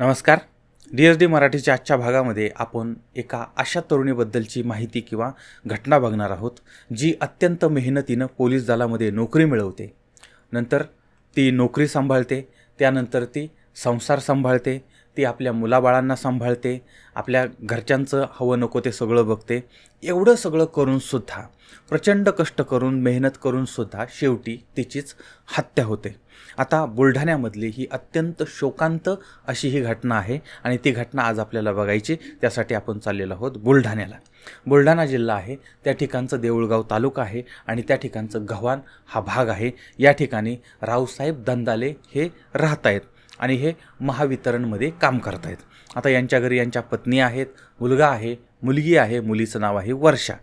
नमस्कार. D S D मराठीच्या आजच्या भागामध्ये आपण एका अशा तरुणीबद्दलची माहिती किंवा घटना बघणार आहोत जी अत्यंत मेहनतीनं पोलीस दलामध्ये नोकरी मिळवते. नंतर ती नोकरी सांभाळते त्यानंतर ती संसार सांभाळते ती आपल्या मुलाबाळांना सांभाळते आपल्या घरच्यांचं हवं नको ते सगळं बघते. एवढं सगळं करूनसुद्धा प्रचंड कष्ट करून मेहनत करूनसुद्धा शेवटी तिचीच हत्या होते. आता बुलढाण्यामधली ही अत्यंत शोकांत अशी ही घटना आहे आणि ती घटना आज आपल्याला बघायची त्यासाठी आपण चाललेलो आहोत बुलढाण्याला. बुलढाणा जिल्हा आहे त्या ठिकाणचं देऊळगाव तालुका आहे आणि त्या ठिकाणचं गव्हाण हा भाग आहे. या ठिकाणी रावसाहेब दंदाले हे राहत आहेत आणि हे महावितरणमध्ये काम करत आहेत आता यांच्या घरी यांच्या पत्नी आहेत मुलगा आहे मुलगी आहे मुलीचं नाव आहे वर्षा.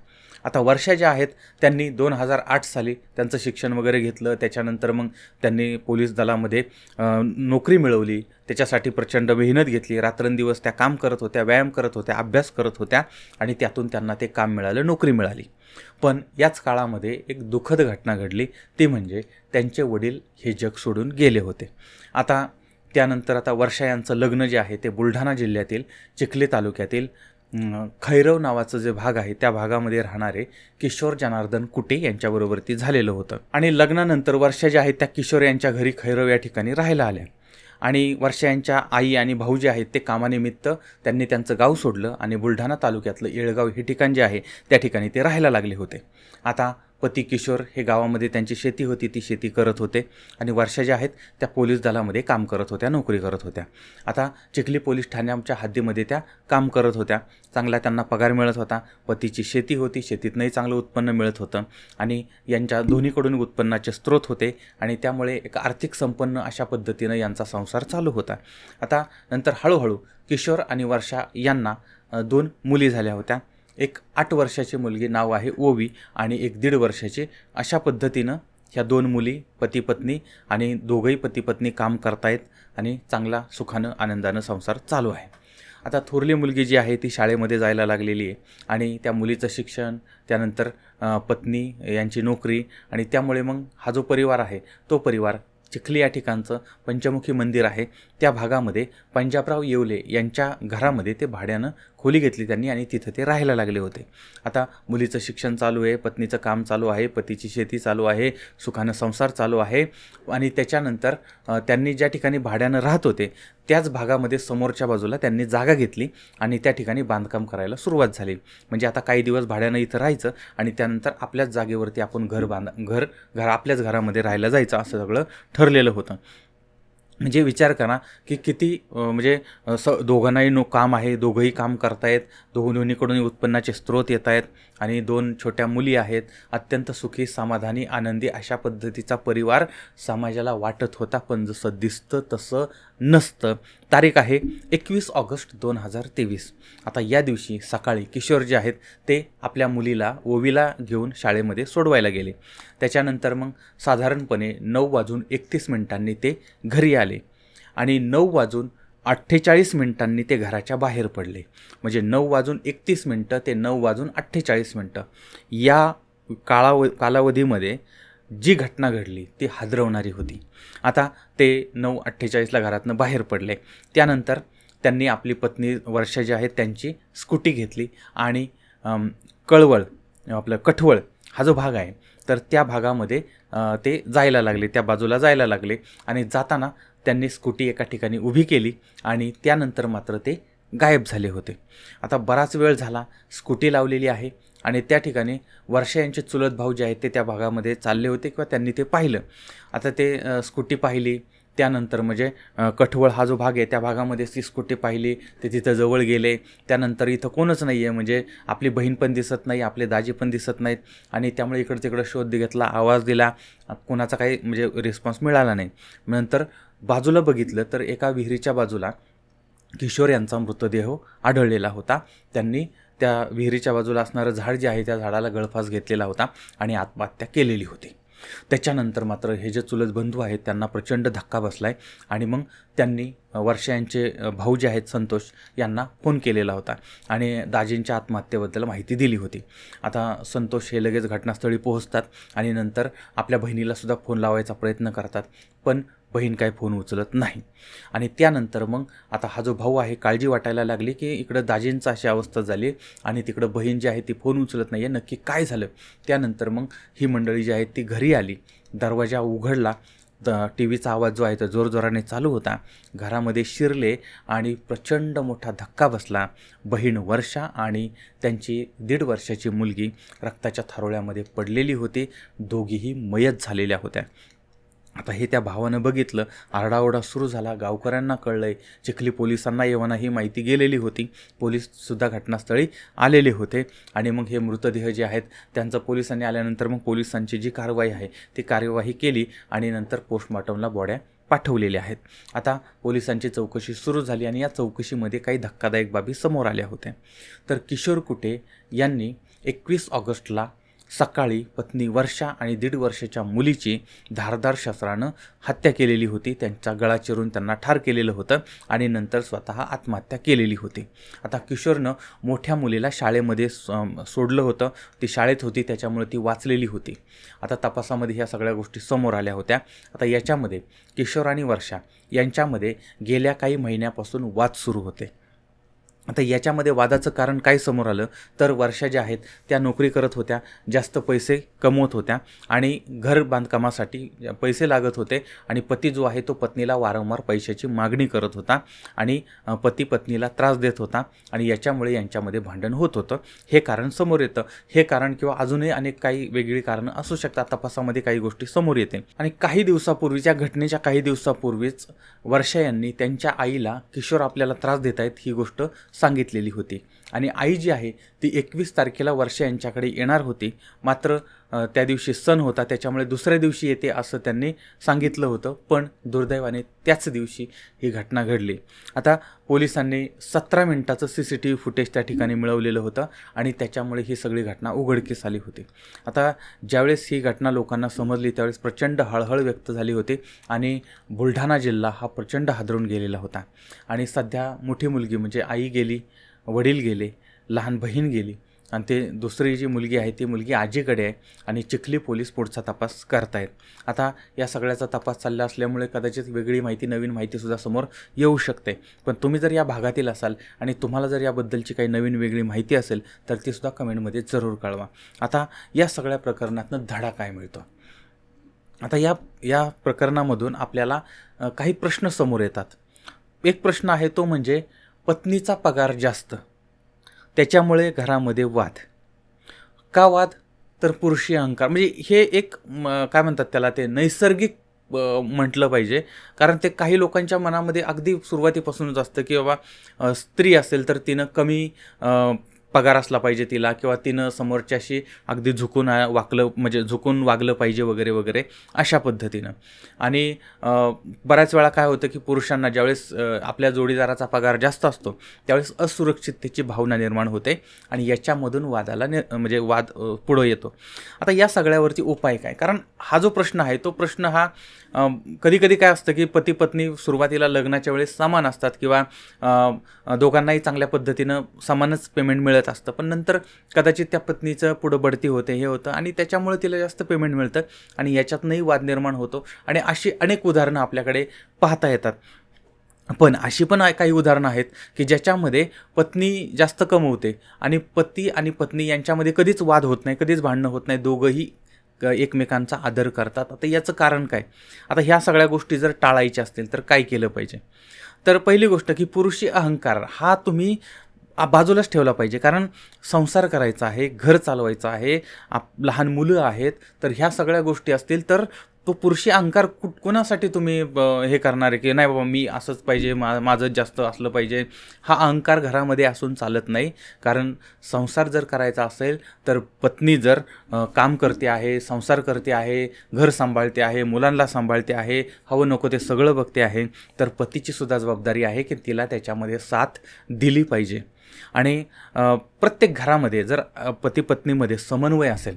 आता वर्षा ज्या आहेत त्यांनी दोन हजार आठ साली त्यांचं शिक्षण वगैरे घेतलं. त्याच्यानंतर मग त्यांनी पोलीस दलामध्ये नोकरी मिळवली. त्याच्यासाठी प्रचंड मेहनत घेतली. रात्रंदिवस त्या काम करत होत्या व्यायाम करत होत्या अभ्यास करत होत्या आणि त्यातून त्यांना ते काम मिळालं नोकरी मिळाली. पण याच काळामध्ये एक दुःखद घटना घडली. ती म्हणजे त्यांचे वडील हे जग सोडून गेले होते. आता त्यानंतर आता वर्षा यांचं लग्न जे आहे ते बुलढाणा जिल्ह्यातील चिखले तालुक्यातील खैरव नावाचं जे भाग आहे त्या भागामध्ये राहणारे किशोर जनार्दन कुटे यांच्याबरोबर ती झालेलं होतं. आणि लग्नानंतर वर्षा ज्या आहेत त्या किशोर यांच्या घरी खैरव या ठिकाणी राहायला आल्या. आणि वर्षा यांच्या आई आणि भाऊ जे आहेत ते कामानिमित्त त्यांनी त्यांचं गाव सोडलं आणि बुलढाणा तालुक्यातलं येळगाव हे ठिकाण जे आहे त्या ठिकाणी ते राहायला लागले होते. आता पती किशोर हे गावामध्ये त्यांची शेती होती ती शेती करत होते आणि वर्षा ज्या आहेत त्या पोलीस दलामध्ये काम करत होत्या नोकरी करत होत्या. आता चिखली पोलीस ठाण्याच्या हद्दीमध्ये त्या काम करत होत्या. चांगला त्यांना पगार मिळत होता. पतीची शेती होती शेतीतनंही चांगलं उत्पन्न मिळत होतं आणि यांच्या दोन्हीकडून उत्पन्नाचे स्रोत होते आणि त्यामुळे एक आर्थिक संपन्न अशा पद्धतीनं यांचा संसार चालू होता. आता नंतर हळूहळू किशोर आणि वर्षा यांना दोन मुली झाल्या होत्या. एक आठ वर्षाची मुलगी नाव आहे ओवी आणि एक दीड वर्षाची. अशा पद्धतीनं ह्या दोन मुली पती पत्नी आणि दोघंही पती पत्नी काम करतायत आणि चांगला सुखानं आनंदानं संसार चालू आहे. आता थोरली मुलगी जी आहे ती शाळेमध्ये जायला लागलेली आहे आणि त्या मुलीचं शिक्षण त्यानंतर पत्नी यांची नोकरी आणि त्यामुळे मग हा जो परिवार आहे तो परिवार चिखली या ठिकाणचं पंचमुखी मंदिर आहे. त्या भागामध्ये पंजाबराव येवले यांच्या घरामध्ये ते भाड्यानं खोली घेतली त्यांनी आणि तिथं ते राहायला लागले होते. आता मुलीचं शिक्षण चालू आहे पत्नीचं काम चालू आहे पतीची शेती चालू आहे सुखानं संसार चालू आहे आणि त्याच्यानंतर त्यांनी ज्या ठिकाणी भाड्यानं राहत होते त्याच भागामध्ये समोरच्या बाजूला त्यांनी जागा घेतली आणि त्या ठिकाणी बांधकाम करायला सुरुवात झाली. म्हणजे आता काही दिवस भाड्यानं इथं राहायचं आणि त्यानंतर आपल्याच जागेवरती आपण घर बांध घर घर आपल्याच घरामध्ये राहायला जायचं असं सगळं ठरलेलं होतं. म्हणजे विचार करा की किती म्हणजे असं स दोघांनाही नो काम आहे दोघंही काम करतायत दोघ दोन्हीकडून उत्पन्नाचे स्रोत येत आहेत आणि दोन छोट्या मुली आहेत. अत्यंत सुखी समाधानी आनंदी अशा पद्धतीचा परिवार समाजाला वाटत होता पण जसं दिसतं तसं नसतं. तारीख आहे एकवीस ऑगस्ट दोन हजार तेवीस. आता या दिवशी सकाळी किशोर जे आहेत ते आपल्या मुलीला ओवीला घेऊन शाळेमध्ये सोडवायला गेले. त्याच्यानंतर मग साधारणपणे नऊ वाजून एकतीस मिनिटांनी ते घरी आले. आणि नऊ वाजून अठ्ठेचाळीस मिनिटांनी ते घराच्या बाहेर पडले. म्हणजे नऊ वाजून एकतीस मिनटं ते नऊ वाजून अठ्ठेचाळीस मिनटं. या काळाव कालावधीमध्ये जी घटना घडली ती हादरवणारी होती. आता ते नऊ अठ्ठेचाळीसला घरातनं बाहेर पडले. त्यानंतर त्यांनी आपली पत्नी वर्षा जी आहेत त्यांची स्कूटी घेतली आणि कळवळ आपलं कठवळ हा जो भाग आहे तर त्या भागामध्ये ते जायला लागले त्या बाजूला जायला लागले आणि जाताना त्यांनी स्कूटी एका ठिकाणी उभी केली आणि त्यानंतर मात्र ते गायब झाले होते. आता बराच वेळ झाला स्कूटी लावलेली आहे आणि त्या ठिकाणी वर्षा यांचे चुलत भाऊ जे आहेत ते त्या भागामध्ये चालले होते किंवा त्यांनी ते पाहिलं. आता ते स्कूटी पाहिली त्यानंतर म्हणजे कठवळ हा जो भाग आहे त्या भागामध्ये ती स्कूटी पाहिली ते तिथं जवळ गेले. त्यानंतर इथं कोणच नाही आहे म्हणजे आपली बहीण पण दिसत नाही आपले दाजी पण दिसत नाहीत आणि त्यामुळे इकडं तिकडं शोध घेतला आवाज दिला. कोणाचा काही म्हणजे रिस्पॉन्स मिळाला नाही. नंतर बाजूला बघितलं तर एका विहिरीच्या बाजूला किशोर यांचा मृतदेह आढळलेला होता. त्यांनी त्या विहिरीच्या बाजूला असणारं झाड जे आहे त्या झाडाला गळफास घेतलेला होता आणि आत्महत्या केलेली होती. त्याच्यानंतर मात्र हे जे चुलत बंधू आहेत त्यांना प्रचंड धक्का बसला आहे आणि मग त्यांनी वर्षा यांचे भाऊ जे आहेत संतोष यांना फोन केलेला होता आणि दाजींच्या आत्महत्येबद्दल माहिती दिली होती. आता संतोष हे लगेच घटनास्थळी पोहोचतात आणि नंतर आपल्या बहिणीलासुद्धा फोन लावायचा प्रयत्न करतात. पण बहीण काय फोन उचलत नाही. आणि त्यानंतर मग आता हा जो भाऊ आहे काळजी वाटायला लागली की इकडं दाजींचा अशी अवस्था झाली आणि तिकडं बहीण जी आहे ती फोन उचलत नाही आहे नक्की काय झालं? त्यानंतर मग ही मंडळी जी आहे ती घरी आली. दरवाजा उघडला. द टी व्हीचा आवाज जो आहे तो जोरजोराने चालू होता. घरामध्ये शिरले आणि प्रचंड मोठा धक्का बसला. बहीण वर्षा आणि त्यांची दीड वर्षाची मुलगी रक्ताच्या थारोळ्यामध्ये पडलेली होती. दोघीही मयत झालेल्या होत्या. आता हे त्या भावानं बघितलं आरडाओरडा सुरू झाला गावकऱ्यांना कळलं आहे चिखली पोलिसांना येवाना ही माहिती गेलेली होती. पोलीससुद्धा घटनास्थळी आलेले होते. आणि मग हे मृतदेह जे आहेत त्यांचं पोलिसांनी आल्यानंतर मग पोलिसांची जी कारवाई आहे ती कार्यवाही केली आणि नंतर पोस्टमॉर्टमला बॉड्या पाठवलेल्या आहेत. आता पोलिसांची चौकशी सुरू झाली आणि या चौकशीमध्ये काही धक्कादायक बाबी समोर आल्या होत्या. तर किशोर कुटे यांनी एकवीस ऑगस्टला सकाळी पत्नी वर्षा आणि दीड वर्षाच्या मुलीची धारदार शस्त्रानं हत्या केलेली होती. त्यांचा गळा चिरून त्यांना ठार केलेलं होतं आणि नंतर स्वतः आत्महत्या केलेली होती. आता किशोरनं मोठ्या मुलीला शाळेमध्ये स- सोडलं होतं. ती शाळेत होती त्याच्यामुळे ती वाचलेली होती. आता तपासामध्ये ह्या सगळ्या गोष्टी समोर आल्या होत्या. आता याच्यामध्ये किशोर आणि वर्षा यांच्यामध्ये गेल्या काही महिन्यापासून वाद सुरू होते. आता याच्यामध्ये वादाचं कारण काय समोर आलं? तर वर्षा ज्या आहेत त्या नोकरी करत होत्या जास्त पैसे कमवत होत्या आणि घर बांधकामासाठी पैसे लागत होते आणि पती जो आहे तो पत्नीला वारंवार पैशाची मागणी करत होता आणि पती पत्नीला त्रास देत होता आणि याच्यामुळे यांच्यामध्ये भांडण होत होतं. हे कारण समोर येतं. हे कारण किंवा अजूनही अनेक काही वेगळी कारणं असू शकतात. तपासामध्ये काही गोष्टी समोर येते. आणि काही दिवसापूर्वीच्या घटनेच्या काही दिवसापूर्वीच वर्षा यांनी त्यांच्या आईला किशोर आपल्याला त्रास देत आहेत ही गोष्ट सांगितलेली होती. आणि आई जी आहे ती एकवीस तारखेला वर्षा यांच्याकडे येणार होती. मात्र त्या दिवशी सण होता त्याच्यामुळे दुसऱ्या दिवशी येते असं त्यांनी सांगितलं होतं. पण दुर्दैवाने त्याच दिवशी ही घटना घडली. आता पोलिसांनी सतरा मिनिटाचं C C T V footage त्या ठिकाणी मिळवलेलं होतं आणि त्याच्यामुळे ही सगळी घटना उघडकीस आली होती. आता ज्यावेळेस ही घटना लोकांना समजली त्यावेळेस प्रचंड हळहळ व्यक्त झाली होती आणि बुलढाणा जिल्हा हा प्रचंड हादरून गेलेला होता. आणि सध्या मोठी मुलगी म्हणजे आई गेली वडील गेले लहान बहीण गेली. आणि ते दुसरी जी मुलगी आहे ती मुलगी आजीकडे आहे आणि चिखली पोलीस पुढचा तपास करतायत. आता या सगळ्याचा तपास चालला असल्यामुळे कदाचित वेगळी माहिती नवीन माहितीसुद्धा समोर येऊ शकते. पण तुम्ही जर या भागातील असाल आणि तुम्हाला जर याबद्दलची काही नवीन वेगळी माहिती असेल तर ती सुद्धा कमेंटमध्ये जरूर कळवा. आता या सगळ्या प्रकरणातनं धडा काय मिळतो? आता या या प्रकरणामधून आपल्याला काही प्रश्न समोर येतात. एक प्रश्न आहे तो म्हणजे पत्नीचा पगार जास्त. त्याच्यामुळे घरामध्ये वाद. का वाद? तर पुरुषी अहंकार. म्हणजे हे एक म, काय म्हणतात त्याला ते नैसर्गिक म्हटलं पाहिजे. कारण ते काही लोकांच्या मनामध्ये अगदी सुरुवातीपासूनच असतं की बाबा स्त्री असेल तर तिनं कमी पगार असला पाहिजे तिला किंवा तिनं समोरच्याशी अगदी झुकून वाकलं म्हणजे झुकून वागलं पाहिजे वगैरे वगैरे अशा पद्धतीनं. आणि बऱ्याच वेळा काय होतं की पुरुषांना ज्यावेळेस आपल्या जोडीदाराचा पगार जास्त असतो त्यावेळेस असुरक्षिततेची भावना निर्माण होते आणि याच्यामधून वादाला नि म्हणजे वाद पुढं येतो. आता या सगळ्यावरती उपाय काय? कारण हा जो प्रश्न आहे तो प्रश्न हा कधी कधी काय असतं की पती पत्नी सुरुवातीला लग्नाच्या वेळेस समान असतात किंवा दोघांनाही चांगल्या पद्धतीनं समानच पेमेंट मिळत असतं. पण नंतर कदाचित त्या पत्नीचं पुढं बढती होते हे होतं आणि त्याच्यामुळे तिला जास्त पेमेंट मिळतं आणि याच्यातनंही वाद निर्माण होतो आणि अशी अनेक उदाहरणं आपल्याकडे पाहता येतात. पण अशी पण काही उदाहरणं आहेत की ज्याच्यामध्ये पत्नी जास्त कमवते आणि पती आणि पत्नी यांच्यामध्ये कधीच वाद होत नाही कधीच भांडणं होत नाही दोघंही एकमेकांचा आदर करतात. आता याचं कारण काय? आता ह्या सगळ्या गोष्टी जर टाळायच्या असतील तर काय केलं पाहिजे? तर पहिली गोष्ट की पुरुषी अहंकार हा तुम्ही बाजूलाच ठेवला पाहिजे. कारण संसार करायचा आहे घर चालवायचं आहे आप लहान मुलं आहेत तर ह्या सगळ्या गोष्टी असतील तर तो पुरुषी अहंकार कुठ कोणासाठी तुम्ही ब- हे करणार आहे? की नाही बाबा मी असंच पाहिजे मा माझं जास्त असलं पाहिजे. हा अहंकार घरामध्ये असून चालत नाही. कारण संसार जर करायचा असेल तर पत्नी जर काम करते आहे संसार करते आहे घर सांभाळते आहे मुलांना सांभाळते आहे हवं नको ते सगळं बघते आहे तर पतीची सुद्धा जबाबदारी आहे की तिला त्याच्यामध्ये साथ दिली पाहिजे. आणि प्रत्येक घरामध्ये जर पती पत्नीमध्ये समन्वय असेल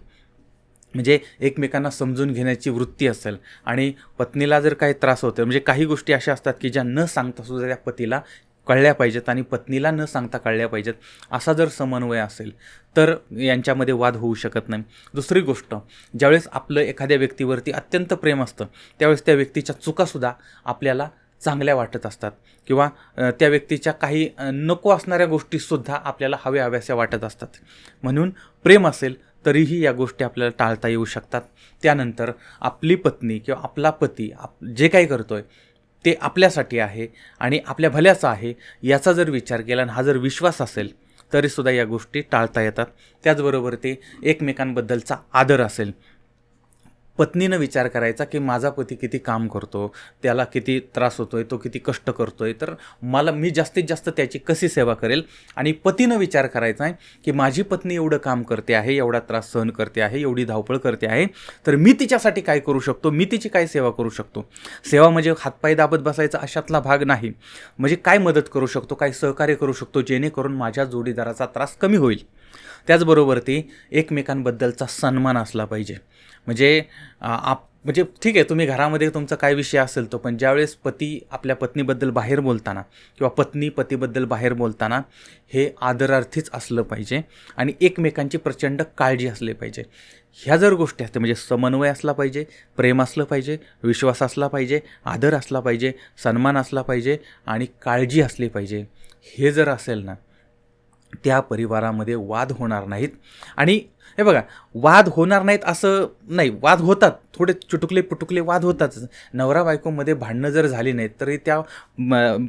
म्हणजे एकमेकांना समजून घेण्याची वृत्ती असेल आणि पत्नीला जर काही त्रास होतो म्हणजे काही गोष्टी अशा असतात की ज्या न सांगता सुद्धा त्या पतीला कळल्या पाहिजेत आणि पत्नीला न सांगता कळल्या पाहिजेत असा जर समन्वय असेल तर यांच्यामध्ये वाद होऊ शकत नाही. दुसरी गोष्ट ज्यावेळेस आपलं एखाद्या व्यक्तीवरती अत्यंत प्रेम असतं त्यावेळेस त्या व्यक्तीच्या चुकासुद्धा आपल्याला चांगल्या वाटत असतात किंवा त्या व्यक्तीच्या काही नको असणाऱ्या गोष्टीसुद्धा आपल्याला हव्या हव्याशा वाटत असतात. म्हणून प्रेम असेल तरीही या गोष्टी आपल्याला टाळता येऊ शकतात. त्यानंतर आपली पत्नी किंवा आपला पती आप जे काही आहे ते आपल्यासाठी आहे आणि आपल्या भल्याचं आहे याचा जर विचार केला आणि हा जर विश्वास असेल तरीसुद्धा या गोष्टी टाळता येतात. त्याचबरोबर ते एकमेकांबद्दलचा आदर असेल. पत्नीनं विचार करायचा की माझा पती किती काम करतो त्याला किती त्रास होतो आहे तो किती कष्ट करतो आहे तर मला मी जास्तीत जास्त त्याची कशी सेवा करेल? आणि पतीनं विचार करायचा आहे की माझी पत्नी एवढं काम करते आहे एवढा त्रास सहन करते आहे एवढी धावपळ करते आहे तर मी तिच्यासाठी काय करू शकतो? मी तिची काय सेवा करू शकतो? सेवा म्हणजे हातपाय दाबत बसायचा अशातला भाग नाही. म्हणजे काय मदत करू शकतो? काय सहकार्य करू शकतो? जेणेकरून माझ्या जोडीदाराचा त्रास कमी होईल. त्याचबरोबर ती एकमेकांबद्दलचा सन्मान असला पाहिजे. म्हणजे आप म्हणजे ठीक आहे तुम्ही घरामध्ये तुमचा काय विषय असेल तो पण ज्यावेळेस पती आपल्या पत्नीबद्दल बाहेर बोलताना किंवा पत्नी पतीबद्दल बाहेर बोलताना हे आदरार्थीच असलं पाहिजे आणि एकमेकांची प्रचंड काळजी असली पाहिजे. ह्या जर गोष्टी असते म्हणजे समन्वय असला पाहिजे प्रेम असलं पाहिजे विश्वास असला पाहिजे आदर असला पाहिजे सन्मान असला पाहिजे आणि काळजी असली पाहिजे हे जर असेल ना त्या परिवारामध्ये वाद होणार नाहीत. आणि हे बघा वाद होणार नाहीत असं नाही वाद होतात. थोडे चुटुकले पुटुकले वाद होतातच. नवरा बायकोमध्ये भांडणं जर झाली नाहीत तरी त्या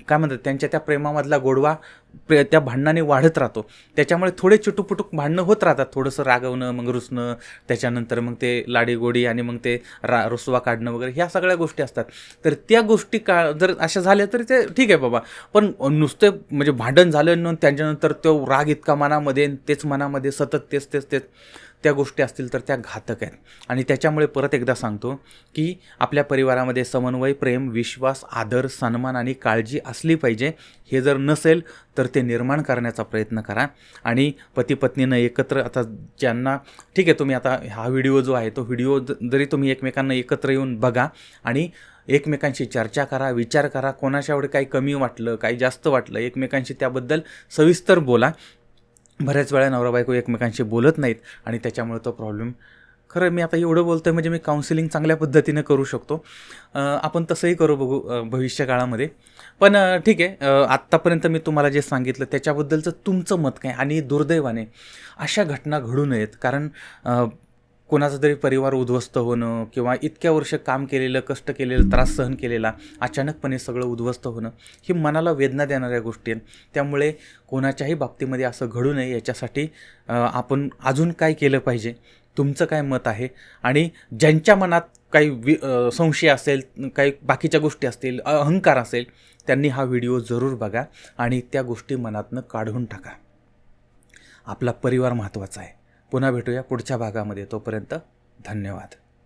काय म्हणतात त्यांच्या त्या प्रेमामधला गोडवा प्रे त्या भांडणाने वाढत राहतो. त्याच्यामुळे थोडे चुटुपुटुक भांडणं होत राहतात. थोडंसं रागवणं मग रुसणं त्याच्यानंतर मग ते लाडीगोडी आणि मग ते रा रुसवा काढणं वगैरे ह्या सगळ्या गोष्टी असतात. तर त्या गोष्टी का जर अशा झाल्या तरी ते ठीक आहे बाबा. पण नुसते म्हणजे भांडण झालं न त्यांच्यानंतर तो राग इतका मनामध्ये तेच मनामध्ये सतत तेच तेच तेच. त्या गोष्टी असतील तर त्या घातक आहेत. आणि त्याच्यामुळे परत एकदा सांगतो की आपल्या परिवारामध्ये समन्वय प्रेम विश्वास आदर सन्मान आणि काळजी असली पाहिजे. हे जर नसेल तर ते निर्माण करण्याचा प्रयत्न करा. आणि पती पत्नीनं एकत्र आता ज्यांना ठीक आहे तुम्ही आता हा व्हिडिओ जो आहे तो व्हिडिओ ज- जरी तुम्ही एकमेकांना एकत्र येऊन बघा आणि एकमेकांशी चर्चा करा विचार करा कोणाच्यावर काही कमी वाटलं काही जास्त वाटलं एकमेकांशी त्याबद्दल सविस्तर बोला. बऱ्याच वेळा नवरा बायको एकमेकांशी बोलत नाहीत आणि त्याच्यामुळे तो प्रॉब्लेम खरं मी आता एवढं बोलतोय म्हणजे मी काउन्सिलिंग चांगल्या पद्धतीनं करू शकतो. आपण तसंही करू बघू भविष्यकाळामध्ये भविष्य काळामध्ये. पण ठीक आहे आत्तापर्यंत मी तुम्हाला जे सांगितलं त्याच्याबद्दलचं तुमचं मत काय? आणि दुर्दैवाने अशा घटना घडू नयेत. कारण कोणाचा तरी परिवार उद्ध्वस्त होणं किंवा इतक्या वर्ष काम केलेलं कष्ट केलेलं त्रास सहन केलेला अचानकपणे सगळं उद्ध्वस्त होणं ही मनाला वेदना देणाऱ्या गोष्टी आहेत. त्यामुळे कोणाच्याही बाबतीमध्ये असं घडू नये. याच्यासाठी आपण अजून काय केलं पाहिजे? तुमचं काय मत आहे? आणि ज्यांच्या मनात काही वि संशय असेल काही बाकीच्या गोष्टी असतील अहंकार असेल त्यांनी हा व्हिडिओ जरूर बघा आणि त्या गोष्टी मनातनं काढून टाका. आपला परिवार महत्त्वाचा आहे. पुन्हा भेटूया पुढच्या भागामध्ये. तोपर्यंत धन्यवाद.